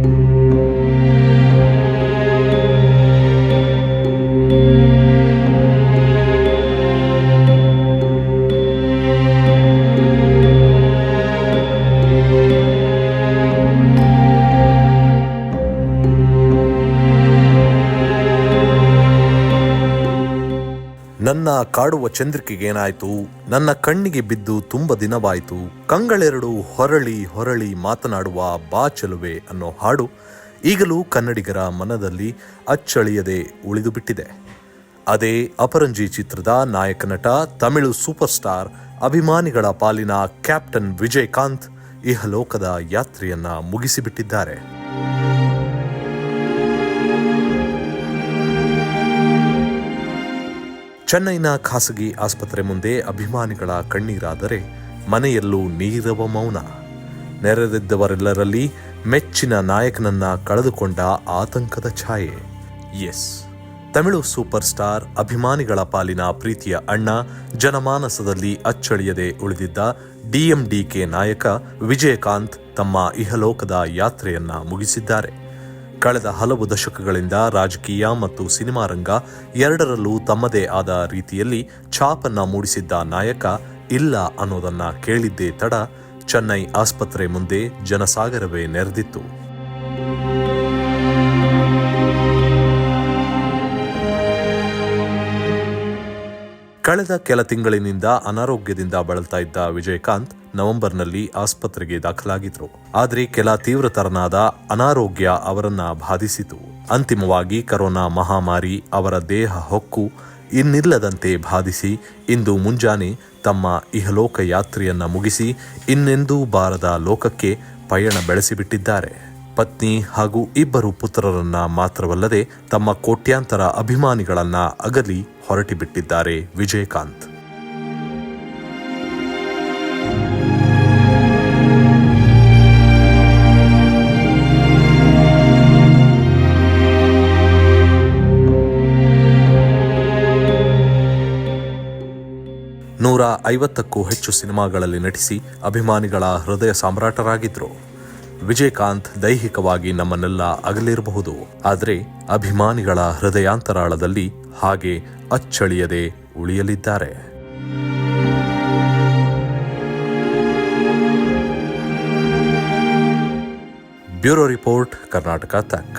Thank you. ನನ್ನ ಕಾಡುವ ಚಂದ್ರಿಕೆಗೇನಾಯ್ತು ನನ್ನ ಕಣ್ಣಿಗೆ ಬಿದ್ದು ತುಂಬ ದಿನವಾಯಿತು. ಕಂಗಳೆರಡು ಹೊರಳಿ ಹೊರಳಿ ಮಾತನಾಡುವ ಬಾ ಚೆಲುವೆ ಅನ್ನೋ ಹಾಡು ಈಗಲೂ ಕನ್ನಡಿಗರ ಮನದಲ್ಲಿ ಅಚ್ಚಳಿಯದೆ ಉಳಿದು ಬಿಟ್ಟಿದೆ. ಅದೇ ಅಪರಂಜಿ ಚಿತ್ರದ ನಾಯಕ ನಟ, ತಮಿಳು ಸೂಪರ್ ಸ್ಟಾರ್ ಅಭಿಮಾನಿಗಳ ಪಾಲಿನ ಕ್ಯಾಪ್ಟನ್ ವಿಜಯಕಾಂತ್ ಇಹಲೋಕದ ಯಾತ್ರೆಯನ್ನ ಮುಗಿಸಿಬಿಟ್ಟಿದ್ದಾರೆ. ಚೆನ್ನೈನ ಖಾಸಗಿ ಆಸ್ಪತ್ರೆ ಮುಂದೆ ಅಭಿಮಾನಿಗಳ ಕಣ್ಣೀರಾದರೆ ಮನೆಯಲ್ಲೂ ನೀರವ ಮೌನ. ನೆರೆದಿದ್ದವರೆಲ್ಲರಲ್ಲಿ ಮೆಚ್ಚಿನ ನಾಯಕನನ್ನ ಕಳೆದುಕೊಂಡ ಆತಂಕದ ಛಾಯೆ. ಎಸ್. ತಮಿಳು ಸೂಪರ್ ಸ್ಟಾರ್ ಅಭಿಮಾನಿಗಳ ಪಾಲಿನ ಪ್ರೀತಿಯ ಅಣ್ಣ, ಜನಮಾನಸದಲ್ಲಿ ಅಚ್ಚಳಿಯದೆ ಉಳಿದಿದ್ದ ಡಿಎಂಡಿಕೆ ನಾಯಕ ವಿಜಯಕಾಂತ್ ತಮ್ಮ ಇಹಲೋಕದ ಯಾತ್ರೆಯನ್ನ ಮುಗಿಸಿದ್ದಾರೆ. ಕಳೆದ ಹಲವು ದಶಕಗಳಿಂದ ರಾಜಕೀಯ ಮತ್ತು ಸಿನಿಮಾ ರಂಗ ಎರಡರಲ್ಲೂ ತಮ್ಮದೇ ಆದ ರೀತಿಯಲ್ಲಿ ಛಾಪನ್ನ ಮೂಡಿಸಿದ್ದ ನಾಯಕ ಇಲ್ಲ ಅನ್ನೋದನ್ನ ಕೇಳಿದ್ದೇ ತಡ ಚೆನ್ನೈ ಆಸ್ಪತ್ರೆ ಮುಂದೆ ಜನಸಾಗರವೇ ನೆರೆದಿತ್ತು. ಕಳೆದ ಕೆಲ ತಿಂಗಳಿನಿಂದ ಅನಾರೋಗ್ಯದಿಂದ ಬಳಲ್ತಾ ಇದ್ದ ವಿಜಯಕಾಂತ್ ನವೆಂಬರ್ನಲ್ಲಿ ಆಸ್ಪತ್ರೆಗೆ ದಾಖಲಾಗಿದ್ರು. ಆದರೆ ಕೆಲ ತೀವ್ರತರನಾದ ಅನಾರೋಗ್ಯ ಅವರನ್ನ ಬಾಧಿಸಿತು. ಅಂತಿಮವಾಗಿ ಕರೋನಾ ಮಹಾಮಾರಿ ಅವರ ದೇಹ ಹೊಕ್ಕು ಇನ್ನಿಲ್ಲದಂತೆ ಬಾಧಿಸಿ, ಇಂದು ಮುಂಜಾನೆ ತಮ್ಮ ಇಹಲೋಕ ಯಾತ್ರೆಯನ್ನ ಮುಗಿಸಿ ಇನ್ನೆಂದೂ ಬಾರದ ಲೋಕಕ್ಕೆ ಪಯಣ ಬೆಳೆಸಿಬಿಟ್ಟಿದ್ದಾರೆ. ಪತ್ನಿ ಹಾಗೂ ಇಬ್ಬರು ಪುತ್ರರನ್ನ ಮಾತ್ರವಲ್ಲದೆ ತಮ್ಮ ಕೋಟ್ಯಾಂತರ ಅಭಿಮಾನಿಗಳನ್ನ ಅಗಲಿ ಹೊರಟಿಬಿಟ್ಟಿದ್ದಾರೆ ವಿಜಯಕಾಂತ್. ನೂರ ಐವತ್ತಕ್ಕೂ ಹೆಚ್ಚು ಸಿನಿಮಾಗಳಲ್ಲಿ ನಟಿಸಿ ಅಭಿಮಾನಿಗಳ ಹೃದಯ ಸಾಮ್ರಾಟರಾಗಿದ್ರು. ವಿಜಯಕಾಂತ್ ದೈಹಿಕವಾಗಿ ನಮ್ಮನ್ನೆಲ್ಲ ಅಗಲಿರಬಹುದು, ಆದರೆ ಅಭಿಮಾನಿಗಳ ಹೃದಯಾಂತರಾಳದಲ್ಲಿ ಹಾಗೆ ಅಚ್ಚಳಿಯದೆ ಉಳಿಯಲಿದ್ದಾರೆ. Bureau report, Karnataka Tak.